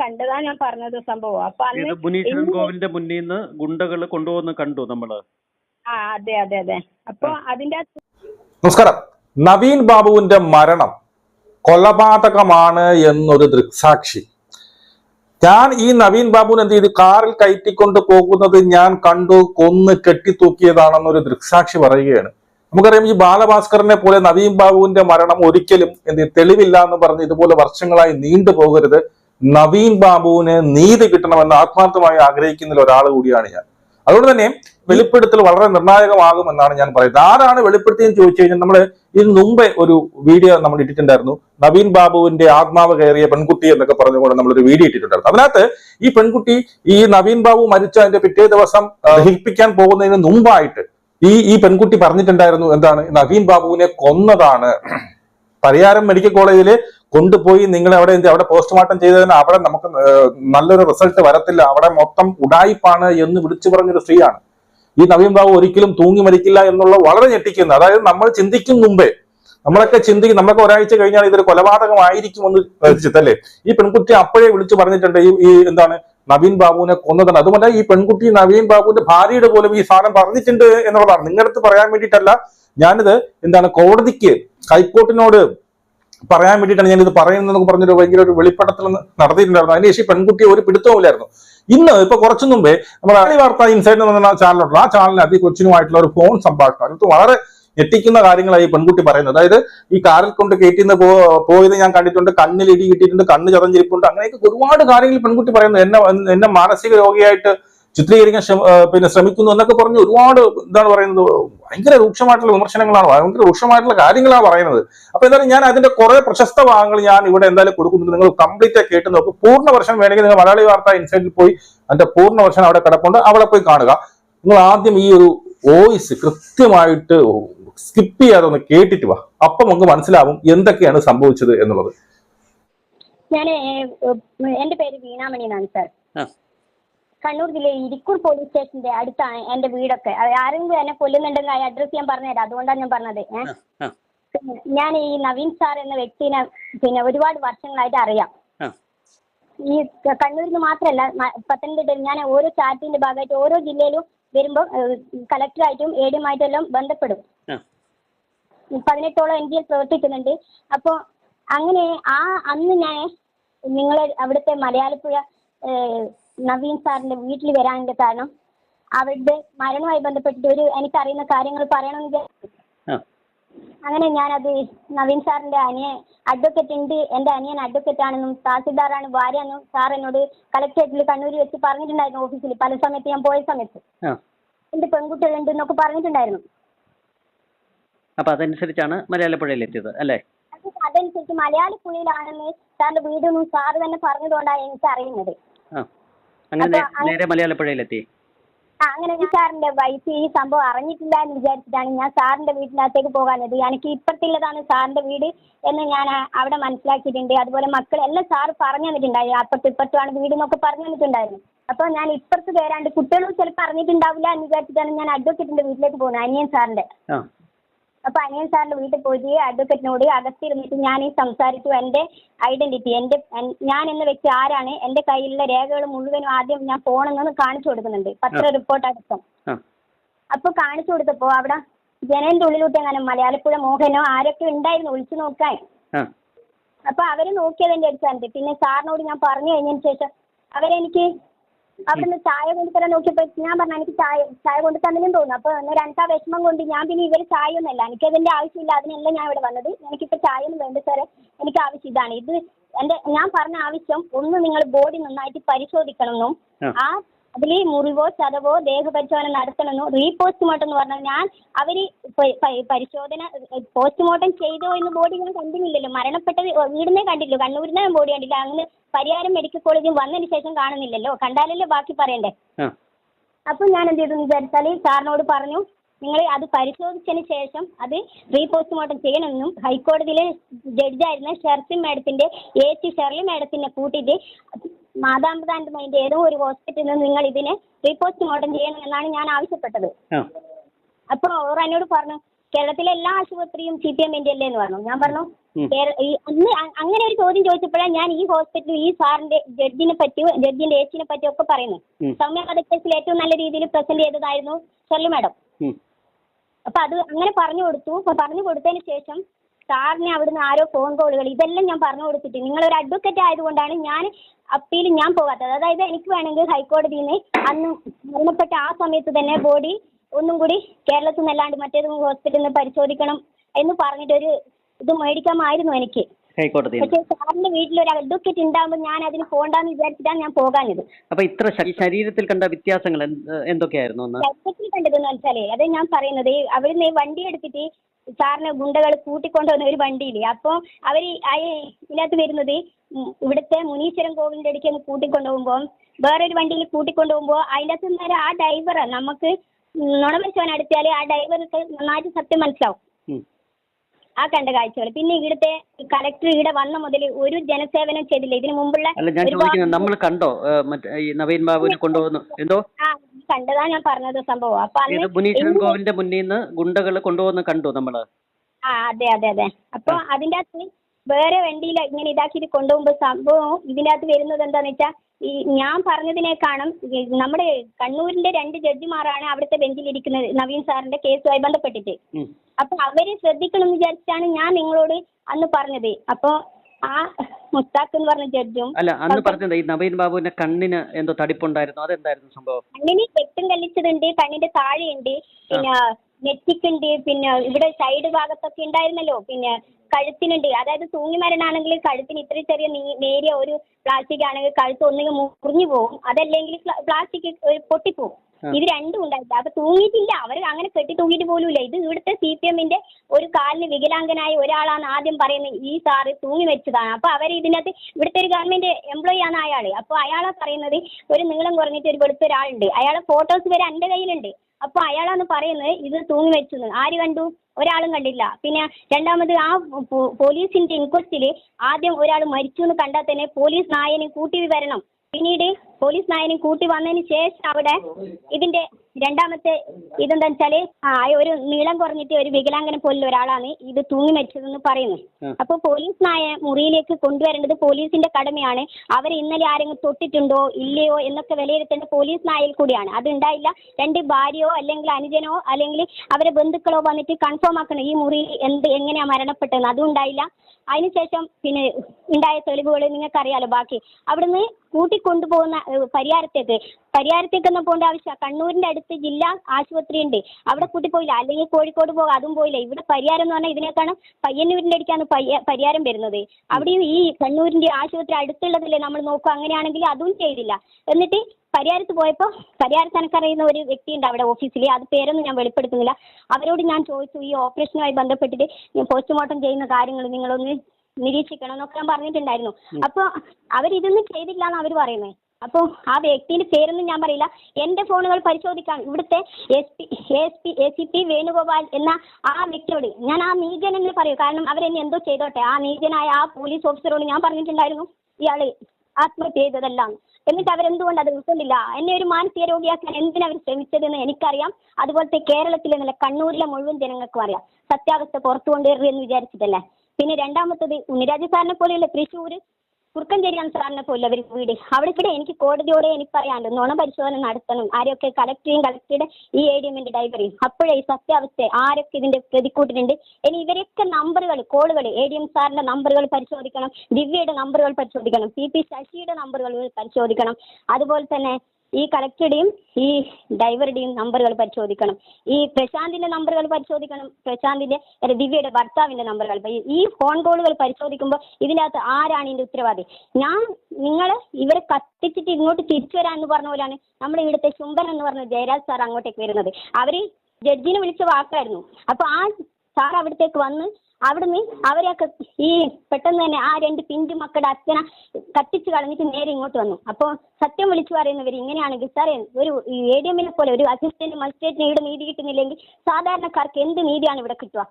കണ്ടതാ ഞാൻ പറഞ്ഞത് സംഭവം. അപ്പൊ അന്ന് മുനീശ്വരൻ കോവിലിന്റെ മുന്നിൽ നിന്ന് ഗുണ്ടകൾ കൊണ്ടുവന്ന് കണ്ടു നമ്മൾ. ആ അതെ അതെ അതെ. അപ്പൊ അതിന്റെ അകത്ത് നമസ്കാരം. നവീൻ ബാബുവിന്റെ മരണം കൊലപാതകമാണ് എന്നൊരു ദൃക്സാക്ഷി. ഞാൻ ഈ നവീൻ ബാബുവിനെ എന്ത് ചെയ്തു? കാറിൽ കയറ്റിക്കൊണ്ട് പോകുന്നത് ഞാൻ കണ്ടു കൊന്ന് കെട്ടിത്തൂക്കിയതാണെന്നൊരു ദൃക്സാക്ഷി പറയുകയാണ്. നമുക്കറിയാം ഈ ബാലഭാസ്കറിനെ പോലെ നവീൻ ബാബുവിന്റെ മരണം ഒരിക്കലും എന്ത് തെളിവില്ല എന്ന് പറഞ്ഞ് ഇതുപോലെ വർഷങ്ങളായി നീണ്ടു പോകരുത് നവീൻ ബാബുവിന് നീതി കിട്ടണമെന്ന് ആത്മാർത്ഥമായി ആഗ്രഹിക്കുന്ന ഒരാൾ കൂടിയാണ് ഞാൻ. അതുകൊണ്ട് തന്നെ വെളിപ്പെടുത്തൽ വളരെ നിർണായകമാകുമെന്നാണ് ഞാൻ പറയുന്നത്. ആരാണ് വെളിപ്പെടുത്തിയെന്ന് ചോദിച്ചു കഴിഞ്ഞാൽ നമ്മൾ ഇതിന് മുമ്പേ ഒരു വീഡിയോ നമ്മൾ ഇട്ടിട്ടുണ്ടായിരുന്നു. നവീൻ ബാബുവിന്റെ ആത്മാവ് കയറിയ പെൺകുട്ടി എന്നൊക്കെ പറഞ്ഞുകൊണ്ട് നമ്മളൊരു വീഡിയോ ഇട്ടിട്ടുണ്ടായിരുന്നു. അതിനകത്ത് ഈ പെൺകുട്ടി ഈ നവീൻ ബാബു മരിച്ച അതിന്റെ പിറ്റേ ദിവസം ദഹിപ്പിക്കാൻ പോകുന്നതിന് മുമ്പായിട്ട് ഈ ഈ പെൺകുട്ടി പറഞ്ഞിട്ടുണ്ടായിരുന്നു എന്താണ്? നവീൻ ബാബുവിനെ കൊന്നതാണ്. പരിയാരം മെഡിക്കൽ കോളേജിൽ കൊണ്ടുപോയി നിങ്ങൾ അവിടെ അവിടെ പോസ്റ്റ്മോർട്ടം ചെയ്തതിന് അവിടെ നമുക്ക് നല്ലൊരു റിസൾട്ട് വരത്തില്ല. അവിടെ മൊത്തം ഉടായിപ്പാണ് എന്ന് വിളിച്ചു പറഞ്ഞൊരു സ്ത്രീയാണ്. ഈ നവീൻ ബാബു ഒരിക്കലും തൂങ്ങി മരിക്കില്ല എന്നുള്ള വളരെ ഞെട്ടിക്കുന്നത് അതായത് നമ്മൾ ചിന്തിക്കും മുമ്പേ നമ്മളൊക്കെ ചിന്തിക്കും നമ്മളൊക്കെ ഒരാഴ്ച കഴിഞ്ഞാൽ ഇതൊരു കൊലപാതകമായിരിക്കും എന്ന് ചിത്തല്ലേ ഈ പെൺകുട്ടി അപ്പോഴേ വിളിച്ചു പറഞ്ഞിട്ടുണ്ട് ഈ ഈ എന്താണ് നവീൻ ബാബുവിനെ കൊന്നതാണ്. അതുമല്ല ഈ പെൺകുട്ടി നവീൻ ബാബുവിന്റെ ഭാര്യയുടെ പോലും ഈ സാധനം പറഞ്ഞിട്ടുണ്ട് എന്നുള്ളതാണ്. നിങ്ങളുടെ അടുത്ത് പറയാൻ വേണ്ടിയിട്ടല്ല ഞാനിത് എന്താണ് കോടതിക്ക് ഹൈക്കോർട്ടിനോട് പറയാൻ വേണ്ടിയിട്ടാണ് ഞാൻ ഇത് പറയുന്നതെന്ന് പറഞ്ഞൊരു ഭയങ്കര ഒരു വെളിപ്പെടുത്തൽ നടത്തിയിട്ടുണ്ടായിരുന്നു. അതിനുശേഷം ഈ പെൺകുട്ടിയെ ഒരു പിടുത്തവുമില്ലായിരുന്നു ഇന്ന് ഇപ്പൊ കുറച്ചു മുമ്പേ നമ്മുടെ വാർത്ത ഇൻസൈഡ് എന്ന് പറഞ്ഞ ചാനലുണ്ട് ആ ചാനലിന് അതി കൊച്ചിനുമായിട്ടുള്ള ഒരു ഫോൺ സംഭാഷണം. അതിനകത്ത് വളരെ ഞെട്ടിക്കുന്ന കാര്യങ്ങളായി ഈ പെൺകുട്ടി പറയുന്നത്. അതായത് ഈ കാറിൽ കൊണ്ട് കയറ്റിന്ന് പോയത് ഞാൻ കണ്ടിട്ടുണ്ട്. കണ്ണിൽ ഇടി കിട്ടിയിട്ടുണ്ട്. കണ്ണ് ചതഞ്ഞിരിപ്പുണ്ട്. അങ്ങനെയൊക്കെ ഒരുപാട് കാര്യങ്ങൾ പെൺകുട്ടി പറയുന്നു എന്നെ എന്നെ മാനസിക രോഗിയായിട്ട് ചിത്രീകരിക്കാൻ പിന്നെ ശ്രമിക്കുന്നു എന്നൊക്കെ പറഞ്ഞ് ഒരുപാട് എന്താണ് പറയുന്നത് ഭയങ്കര രൂക്ഷമായിട്ടുള്ള വിമർശനങ്ങളാണ് ഭയങ്കര രൂക്ഷമായിട്ടുള്ള കാര്യങ്ങളാണ് പറയുന്നത്. അപ്പൊ എന്തായാലും ഞാൻ അതിന്റെ കുറെ പ്രശസ്ത ഭാഗങ്ങൾ ഞാൻ ഇവിടെ എന്തായാലും കൊടുക്കുന്നുണ്ട്. നിങ്ങൾ കംപ്ലീറ്റ് കേട്ട് നോക്കും. പൂർണ വർഷം വേണമെങ്കിൽ നിങ്ങൾ മലയാളി വാർത്ത ഇൻസൈറ്റിൽ പോയി അതിന്റെ പൂർണ വർഷം അവിടെ കിടപ്പുണ്ട്. അവിടെ പോയി കാണുക. നിങ്ങൾ ആദ്യം ഈ ഒരു വോയിസ് കൃത്യമായിട്ട് സ്കിപ്പ് ചെയ്യാതെ ഒന്ന് കേട്ടിട്ട് വാ. അപ്പം നമുക്ക് മനസ്സിലാവും എന്തൊക്കെയാണ് സംഭവിച്ചത് എന്നുള്ളത്. ഞാൻ എന്റെ പേര് വീണാമണി എന്നാണ് സാർ. കണ്ണൂർ ജില്ലയിൽ ഇരിക്കൂർ പോലീസ് സ്റ്റേഷന്റെ അടുത്താണ് എന്റെ വീടൊക്കെ. അത് ആരെങ്കിലും എന്നെ കൊല്ലുന്നുണ്ടെങ്കിൽ ആ അഡ്രസ് ഞാൻ പറഞ്ഞുതരാം അതുകൊണ്ടാണ് ഞാൻ പറഞ്ഞത്. ഞാൻ ഈ നവീൻ സാർ എന്ന വ്യക്തിനെ പിന്നെ ഒരുപാട് വർഷങ്ങളായിട്ട് അറിയാം. ഈ കണ്ണൂരിൽ നിന്ന് മാത്രമല്ല പത്തനംതിട്ട പത്തനംതിട്ടയിൽ ഞാൻ ഓരോ ചാറ്റിന്റെ ഭാഗമായിട്ട് ഓരോ ജില്ലയിലും വരുമ്പോൾ കളക്ടറായിട്ടും എ ഡിയുമായിട്ടും എല്ലാം ബന്ധപ്പെടും. പതിനെട്ടോളം എൻ ജി എൽ പ്രവർത്തിക്കുന്നുണ്ട്. അപ്പോൾ അങ്ങനെ ആ അന്ന് ഞാൻ നിങ്ങളെ അവിടുത്തെ മലയാളപ്പുഴ നവീൻ സാറിന്റെ വീട്ടിൽ വരാനുള്ള കാരണം. അവരുടെ മരണവുമായി ബന്ധപ്പെട്ടിട്ട് ഒരു എനിക്കറിയുന്ന കാര്യങ്ങൾ പറയണമെന്ന് വിചാരിച്ചു. അങ്ങനെ ഞാനത് നവീൻ സാറിന്റെ അനിയൻ അഡ്വക്കേറ്റ് ഉണ്ട്. എന്റെ അനിയൻ അഡ്വക്കേറ്റ് ആണെന്നും തഹസിൽദാറാണ് ഭാര്യ എന്നും സാർ എന്നോട് കളക്ടറേറ്റിൽ കണ്ണൂർ വെച്ച് പറഞ്ഞിട്ടുണ്ടായിരുന്നു ഓഫീസിൽ. പല സമയത്ത് ഞാൻ പോയ സമയത്ത്. എന്റെ പെൺകുട്ടികളുണ്ട് എന്നൊക്കെ പറഞ്ഞിട്ടുണ്ടായിരുന്നു. അപ്പൊ അതനുസരിച്ചാണ് മലയാളപ്പുഴയിൽ എത്തിയത് അല്ലേ? അത് അതനുസരിച്ച് മലയാളപ്പുഴയിലാണെന്ന് സാറിന്റെ വീടൊന്നും സാറ് തന്നെ പറഞ്ഞതുകൊണ്ടാണ് എനിക്ക് അറിയുന്നത് അങ്ങനെ നേരെ മലയാളപ്പുഴയിലെത്തി. ആ, അങ്ങനെ സാറിന്റെ വൈഫ് ഈ സംഭവം അറിഞ്ഞിട്ടില്ല എന്ന് വിചാരിച്ചിട്ടാണ് ഞാൻ സാറിന്റെ വീട്ടിനകത്തേക്ക് പോകാനത് എനിക്ക് ഇപ്പുറത്തുള്ളതാണ് സാറിന്റെ വീട് എന്ന് ഞാൻ അവിടെ മനസ്സിലാക്കിയിട്ടുണ്ട്. അതുപോലെ മക്കൾ എല്ലാം സാറ് പറഞ്ഞു തന്നിട്ടുണ്ടായിരുന്നു. അപ്പുറത്ത് ഇപ്പുറത്തുമാണ് വീട് എന്നൊക്കെ പറഞ്ഞു തന്നിട്ടുണ്ടായിരുന്നു. അപ്പൊ ഞാൻ ഇപ്പുറത്ത് കയറാണ്ട് കുട്ടികളും ചിലപ്പോൾ അറിഞ്ഞിട്ടുണ്ടാവില്ല എന്ന് വിചാരിച്ചിട്ടാണ് ഞാൻ അഡ്വക്കേറ്റിന്റെ വീട്ടിലേക്ക് പോകുന്നത് അനിയൻ സാറിന്റെ. അപ്പൊ അനിയൻ സാറിന്റെ വീട്ടിൽ പോയിട്ട് അഡ്വക്കേറ്റിനോട് അകത്തിരുന്നിട്ട് ഞാൻ ഈ സംസാരിച്ചു. എന്റെ ഐഡന്റിറ്റി എന്റെ ഞാൻ എന്ന വ്യക്തി ആരാണ് എന്റെ കയ്യിലുള്ള രേഖകൾ മുഴുവനും ആദ്യം ഞാൻ ഫോണിൽ നിന്ന് കാണിച്ചു കൊടുക്കുന്നുണ്ട്. പത്ര റിപ്പോർട്ട് അടക്കം. അപ്പൊ കാണിച്ചു കൊടുത്തപ്പോ അവിടെ ജനലിന്റെ ഉള്ളിലോട്ട് എങ്ങനെ മലയാളപ്പുഴ മോഹനോ ആരൊക്കെ ഉണ്ടായിരുന്നു വിളിച്ചു നോക്കാൻ. അപ്പൊ അവർ നോക്കിയതിന്റെ പിന്നെ സാറിനോട് ഞാൻ പറഞ്ഞു കഴിഞ്ഞതിന് ശേഷം അവരെനിക്ക് അവിടുന്ന് ചായ കൊണ്ട് തരാൻ നോക്കിയപ്പോ ഞാൻ പറഞ്ഞു എനിക്ക് ചായ ചായ കൊണ്ട് തന്നെയും തോന്നുന്നു. അപ്പൊ അന്നേരം എനിക്ക് ആ വിഷമം കൊണ്ട് ഞാൻ പിന്നെ ഇവർ ചായ ഒന്നല്ല എനിക്ക് അതിന്റെ ആവശ്യമില്ല അതിനല്ല ഞാൻ ഇവിടെ വന്നത്. എനിക്കിപ്പോ ചായ ഒന്നും വേണ്ട സാറേ എനിക്ക് ആവശ്യം ഇതാണ്. ഇത് എന്റെ ഞാൻ പറഞ്ഞ ആവശ്യം ഒന്ന് നിങ്ങൾ ബോഡി നന്നായിട്ട് പരിശോധിക്കണമെന്നും എന്നും ആ അതിൽ മുറിവോ ചതവോ ദേഹപരിശോധന നടത്തണമെന്നോ റീപോസ്റ്റ്മോർട്ടം എന്ന് പറഞ്ഞാൽ ഞാൻ അവർ പരിശോധന പോസ്റ്റ്മോർട്ടം ചെയ്തോ എന്ന് ബോഡി ഞാൻ കണ്ടില്ലല്ലോ. മരണപ്പെട്ടത് വീടിനെ കണ്ടില്ലോ. കണ്ണൂരിനെ ബോഡി കണ്ടില്ല. അങ്ങനെ പരിയാരം മെഡിക്കൽ കോളേജിൽ വന്നതിന് ശേഷം കാണുന്നില്ലല്ലോ. കണ്ടാലല്ലേ ബാക്കി പറയണ്ടേ? അപ്പൊ ഞാൻ എന്ത് ചെയ്തു വിചാരിച്ചാൽ സാറിനോട് പറഞ്ഞു നിങ്ങൾ അത് പരിശോധിച്ചതിന് ശേഷം അത് റീപോസ്റ്റ്മോർട്ടം ചെയ്യണമെന്നും ഹൈക്കോടതിയിലെ ജഡ്ജായിരുന്ന ഷെർസി മാഡത്തിന്റെ എ ടി ഷെർലി മാഡത്തിനെ കൂട്ടിയിട്ട് മാതാപിതാന്റെ ഏതോ ഒരു ഹോസ്പിറ്റലിൽ നിന്ന് നിങ്ങൾ ഇതിനെ ചെയ്യണം എന്നാണ് ഞാൻ ആവശ്യപ്പെട്ടത്. അപ്പോൾ അവർ എന്നോട് പറഞ്ഞു കേരളത്തിലെ എല്ലാ ആശുപത്രിയും സി പി എമ്മിന്റെ അല്ലേ? എന്ന് പറഞ്ഞു. ഞാൻ പറഞ്ഞു അന്ന് അങ്ങനെ ഒരു ചോദ്യം ചോദിച്ചപ്പോഴാണ് ഞാൻ ഈ ഹോസ്പിറ്റലിൽ ഈ സാറിന്റെ ജഡ്ജിനെ പറ്റി ജഡ്ജിന്റെ ഏച്ചിനെ പറ്റി ഒക്കെ പറയുന്നത് സൗമ്യവാദ കേസിൽ ഏറ്റവും നല്ല രീതിയിൽ പ്രസന്റ് ചെയ്തതായിരുന്നു. Shirley madam. അപ്പൊ അത് അങ്ങനെ പറഞ്ഞു കൊടുത്തു. അപ്പൊ പറഞ്ഞു കൊടുത്തതിന് ശേഷം സാറിന് അവിടുന്ന് ആരോ ഫോൺ കോളുകൾ ഇതെല്ലാം ഞാൻ പറഞ്ഞു കൊടുത്തിട്ട് നിങ്ങൾ ഒരു അഡ്വക്കേറ്റ് ആയതുകൊണ്ടാണ് ഞാൻ അപ്പീൽ ഞാൻ പോകാത്തത്. അതായത് എനിക്ക് വേണമെങ്കിൽ ഹൈക്കോടതിയിൽ നിന്ന് അന്ന് മരണപ്പെട്ട ആ സമയത്ത് തന്നെ ബോഡി ഒന്നും കൂടി കേരളത്തിൽ നിന്നല്ലാണ്ട് മറ്റേതെങ്കിലും ഹോസ്പിറ്റലിൽ നിന്ന് പരിശോധിക്കണം എന്ന് പറഞ്ഞിട്ട് ഒരു ഇത് മേടിക്കാമായിരുന്നു എനിക്ക്. പക്ഷേ സാറിന്റെ വീട്ടിൽ ഒരു അഡ്വക്കേറ്റ് ഉണ്ടാകുമ്പോൾ ഞാൻ അതിന് പോകണ്ടെന്ന് വിചാരിച്ചിട്ടാണ് ഞാൻ പോകാനത് അപ്പൊ ഇത്ര ശരീരത്തിൽ കണ്ട വ്യത്യാസങ്ങൾ എന്ത് എന്തൊക്കെയായിരുന്നു ലക്ഷത്തിൽ കണ്ടതെന്ന് വെച്ചാലേ അത് ഞാൻ പറയുന്നത്. അവിടുന്ന് വണ്ടി എടുത്തിട്ട് സാറിന് ഗുണ്ടകൾ കൂട്ടിക്കൊണ്ടുവന്ന ഒരു വണ്ടിയില്ലേ? അപ്പോൾ അവർ ഇതിനകത്ത് വരുന്നത് ഇവിടുത്തെ മുനീശ്വരൻ കോവിലിന്റെ അടുക്കൽ കൂട്ടിക്കൊണ്ടു കൂട്ടിക്കൊണ്ടുപോകുമ്പോൾ വേറൊരു വണ്ടിയിൽ കൂട്ടിക്കൊണ്ടുപോകുമ്പോൾ അതിന്റെ അകത്ത് നേരെ ആ ഡ്രൈവർ നമുക്ക് നുണ അടുത്താൽ ആ ഡ്രൈവർക്ക് നന്നായിട്ട് സത്യം മനസ്സിലാവും. ആ കണ്ട കാഴ്ചകൾ. പിന്നെ ഇവിടുത്തെ കളക്ടർ ഇവിടെ വന്ന മുതൽ ഒരു ജനസേവനം ചെയ്തില്ല? ഇതിനു മുമ്പുള്ള നമ്മൾ കണ്ടോ? മറ്റേ നവീൻ ബാബുവിനെ കൊണ്ടുപോകുന്നു എന്തോ? ആ കണ്ടതാ ഞാൻ പറഞ്ഞത് സംഭവം. അപ്പൊ കോവിലിന്റെ മുന്നിൽ നിന്ന് ഗുണ്ടകൾ കൊണ്ടുപോകുന്ന കണ്ടു നമ്മൾ? ആ അതെ അതെ അതെ. അപ്പൊ അതിന്റെ അകത്ത് വേറെ വണ്ടിയിൽ ഇങ്ങനെ ഇതാക്കിയിട്ട് കൊണ്ടുപോകുമ്പോ സംഭവം ഇതിന്റെ അകത്ത് വരുന്നത് എന്താന്ന് വെച്ചാൽ ഈ ഞാൻ പറഞ്ഞതിനേക്കാളും കാണും നമ്മുടെ കണ്ണൂരിന്റെ രണ്ട് ജഡ്ജിമാരാണ് അവിടുത്തെ ബെഞ്ചിൽ ഇരിക്കുന്നത് നവീൻ സാറിന്റെ കേസുമായി ബന്ധപ്പെട്ടിട്ട്. അപ്പൊ അവർ ശ്രദ്ധിക്കണം എന്ന് വിചാരിച്ചാണ് ഞാൻ നിങ്ങളോട് അന്ന് പറഞ്ഞത്. അപ്പൊ ആ മുസ്താഖ് എന്ന് പറഞ്ഞ ജഡ്ജും അല്ല അന്ന് പറഞ്ഞത് ഈ നവീൻ ബാബുവിന്റെ കണ്ണിന് എന്തോ തടിപ്പുണ്ടായിരുന്നു. അതെന്തായിരുന്നു സംഭവം? കണ്ണിന് കെട്ടും കല്ലിച്ചതുണ്ട് കണ്ണിന്റെ താഴെയുണ്ട് പിന്നെ നെറ്റിക്കുണ്ട് പിന്നെ ഇവിടെ സൈഡ് ഭാഗത്തൊക്കെ ഉണ്ടായിരുന്നല്ലോ പിന്നെ കഴുത്തിനുണ്ട്. അതായത് തൂങ്ങി മരണാണെങ്കിൽ കഴുത്തിന് ഇത്ര ചെറിയ നേരിയ ഒരു പ്ലാസ്റ്റിക് ആണെങ്കിൽ കഴുത്ത് ഒന്നുകിൽ മുറിഞ്ഞു പോകും അതല്ലെങ്കിൽ പ്ലാസ്റ്റിക് പൊട്ടിപ്പോകും. ഇത് രണ്ടും ഉണ്ടായില്ല. അപ്പൊ തൂങ്ങിയിട്ടില്ല. അവർ അങ്ങനെ കെട്ടി തൂങ്ങിയിട്ട് പോലുമില്ല. ഇത് ഇവിടുത്തെ സി പി എമ്മിന്റെ ഒരു കാലിന് വികലാംഗനായ ഒരാളാണ് ആദ്യം പറയുന്നത്. ഈ സാറ് തൂങ്ങി വെച്ചതാണ് അപ്പൊ അവർ ഇതിനകത്ത് ഇവിടുത്തെ ഒരു ഗവൺമെന്റ് എംപ്ലോയി ആണ് അയാൾ. അപ്പൊ അയാളെ പറയുന്നത് ഒരു നീളം കുറഞ്ഞിട്ട് ഒരു വെളുത്ത ഒരാളുണ്ട്. അയാളെ ഫോട്ടോസ് വരെ എന്റെ കയ്യിലുണ്ട്. അപ്പൊ അയാളാണ് പറയുന്നത് ഇത് തൂങ്ങി വെച്ചത് ആര് കണ്ടു? ഒരാളും കണ്ടില്ല. പിന്നെ രണ്ടാമത് ആ പോലീസിന്റെ ഇൻക്വസ്റ്റിൽ ആദ്യം ഒരാൾ മരിച്ചു എന്ന് കണ്ടാൽ തന്നെ പോലീസ് നായനെ കൂട്ടി വരണം പിന്നീട് പോലീസ് നായനും കൂട്ടി വന്നതിന് ശേഷം അവിടെ ഇതിന്റെ രണ്ടാമത്തെ ഇതെന്താ വെച്ചാൽ ആ ഒരു നീളം കുറഞ്ഞിട്ട് ഒരു വികലാംഗനെ പോലുള്ള ഒരാളാണ് ഇത് തൂങ്ങി മരിച്ചതെന്ന് പറയുന്നു. അപ്പൊ പോലീസ് നായ മുറിയിലേക്ക് കൊണ്ടുവരേണ്ടത് പോലീസിന്റെ കടമയാണ്. അവർ ഇന്നലെ ആരെങ്കിലും തൊട്ടിട്ടുണ്ടോ ഇല്ലയോ എന്നൊക്കെ വിലയിരുത്തേണ്ട പോലീസ് നായയിൽ കൂടിയാണ്. അത് ഉണ്ടായില്ല രണ്ട് ഭാര്യയോ അല്ലെങ്കിൽ അനുജനോ അല്ലെങ്കിൽ അവരെ ബന്ധുക്കളോ വന്നിട്ട് കൺഫേം ആക്കണം ഈ മുറി എന്ത് എങ്ങനെയാ മരണപ്പെട്ടതെന്ന്. അതും ഉണ്ടായില്ല അതിനുശേഷം പിന്നെ ഉണ്ടായ തെളിവുകൾ നിങ്ങൾക്കറിയാലോ ബാക്കി. അവിടുന്ന് കൂട്ടിക്കൊണ്ടുപോകുന്ന പരിയാരത്തേക്ക്. പരിയാരത്തേക്കൊന്നും പോകേണ്ട ആവശ്യമില്ല. കണ്ണൂരിന്റെ അടുത്ത് ജില്ലാ ആശുപത്രി ഉണ്ട് അവിടെ കൂട്ടി പോയില്ല. അല്ലെങ്കിൽ കോഴിക്കോട് പോകാം. അതും പോയില്ല. ഇവിടെ പരിയാരം എന്ന് പറഞ്ഞാൽ ഇതിനേക്കാണ് പയ്യന്നൂരിന്റെ അടുക്കാണ് പരിയാരം വരുന്നത്. അവിടെയും ഈ കണ്ണൂരിന്റെ ആശുപത്രി അടുത്തുള്ളതല്ലേ നമ്മൾ നോക്കുക. അങ്ങനെയാണെങ്കിൽ അതും ചെയ്തില്ല. എന്നിട്ട് പരിയാരത്ത് പോയപ്പോൾ പരിയാരത്ത് എനിക്കറിയുന്ന ഒരു വ്യക്തിയുണ്ട് അവിടെ ഓഫീസിൽ അത് പേരൊന്നും ഞാൻ വെളിപ്പെടുത്തുന്നില്ല. അവരോട് ഞാൻ ചോദിച്ചു. ഈ ഓപ്പറേഷനുമായി ബന്ധപ്പെട്ടിട്ട് പോസ്റ്റ്മോർട്ടം ചെയ്യുന്ന കാര്യങ്ങൾ നിങ്ങളൊന്ന് നിരീക്ഷിക്കണം എന്നൊക്കെ ഞാൻ പറഞ്ഞിട്ടുണ്ടായിരുന്നു. അപ്പൊ അവരിതൊന്നും ചെയ്തില്ല എന്ന് അവർ പറയുന്നത് അപ്പോൾ ആ വ്യക്തിയുടെ പേരൊന്നും ഞാൻ പറയില്ല. എന്റെ ഫോണുകൾ പരിശോധിക്കാൻ ഇവിടുത്തെ S P S P A C P Venugopal എന്ന ആ വ്യക്തിയോട് ഞാൻ ആ നീചൻ എന്ന് പറയും. കാരണം അവരെന്നെ എന്തോ ചെയ്തോട്ടെ. ആ നീചനായ ആ പോലീസ് ഓഫീസറോട് ഞാൻ പറഞ്ഞിട്ടുണ്ടായിരുന്നു ഇയാൾ ആത്മഹത്യ ചെയ്തതെല്ലാം. എന്നിട്ട് അവരെന്തുകൊണ്ട് അത് ഉൾക്കൊണ്ടില്ല? എന്നെ ഒരു മാനസിക രോഗിയാക്കാൻ എന്തിനവർ ശ്രമിച്ചതെന്ന് എനിക്കറിയാം. അതുപോലത്തെ കേരളത്തിലെ നല്ല കണ്ണൂരിലെ മുഴുവൻ ജനങ്ങൾക്കും അറിയാം. സത്യാവസ്ഥ പുറത്തു കൊണ്ടുവരുന്നു എന്ന് വിചാരിച്ചിട്ടല്ലേ? പിന്നെ രണ്ടാമത്തത് ഉണ്ണിരാജ സാറിനെ പോലെയുള്ള തൃശ്ശൂർ കുറുക്കഞ്ചേരിയാണ് സാറിനെ പോലെ അവർ വീട്. അവിടെ ഇവിടെ എനിക്ക് കോടതിയോടെ എനിക്ക് പറയാനുണ്ട് നുണ പരിശോധന നടത്തണം ആരെയൊക്കെ കളക്ടറെയും കളക്ടറുടെ ഈ എ ഡി എമ്മിന്റെ ഡൈവറിയും അപ്പോഴേ ഈ സത്യാവസ്ഥ ആരൊക്കെ ഇതിന്റെ പ്രതിക്കൂട്ടിലുണ്ട് ഇനി ഇവരൊക്കെ നമ്പറുകൾ കോളുകൾ എ ഡി എം സാറിന്റെ നമ്പറുകൾ പരിശോധിക്കണം ദിവ്യയുടെ നമ്പറുകൾ പരിശോധിക്കണം പി പി ശശിയുടെ നമ്പറുകൾ പരിശോധിക്കണം. അതുപോലെ തന്നെ ഈ കളക്ടറുടെയും ഈ ഡ്രൈവറുടെയും നമ്പറുകൾ പരിശോധിക്കണം. ഈ പ്രശാന്തിന്റെ നമ്പറുകൾ പരിശോധിക്കണം. പ്രശാന്തിന്റെ ദിവ്യയുടെ ഭർത്താവിന്റെ നമ്പറുകൾ. ഈ- ഫോൺ കോളുകൾ പരിശോധിക്കുമ്പോൾ ഇതിനകത്ത് ആരാണ് ഇതിന്റെ ഉത്തരവാദി? ഞാൻ നിങ്ങൾ ഇവരെ കത്തിച്ചിട്ട് ഇങ്ങോട്ട് തിരിച്ചു വരാന്ന് പറഞ്ഞ പോലെയാണ് നമ്മുടെ ഇവിടുത്തെ ശുംഭൻ എന്ന് പറഞ്ഞ ജയരാജ് സാർ അങ്ങോട്ടേക്ക് വരുന്നത്. അവർ ജഡ്ജിനെ വിളിച്ച വാക്കായിരുന്നു. അപ്പൊ ആ സാർ അവിടത്തേക്ക് വന്ന് അവിടുന്ന് അവരെയൊക്കെ ഈ പെട്ടെന്ന് തന്നെ ആ രണ്ട് പിഞ്ചു മക്കളുടെ അച്ഛനെ കത്തിച്ചു കളഞ്ഞിട്ട് നേരെ ഇങ്ങോട്ട് വന്നു. അപ്പോൾ സത്യം വിളിച്ചു പറയുന്നവർ ഇങ്ങനെയാണെങ്കിൽ സാറേ ഒരു എ ഡി എമ്മിനെ പോലെ ഒരു അസിസ്റ്റന്റ് മജിസ്ട്രേറ്റിന് ഇവിടെ നീതി കിട്ടുന്നില്ലെങ്കിൽ സാധാരണക്കാർക്ക് എന്ത് നീതിയാണ് ഇവിടെ കിട്ടുക?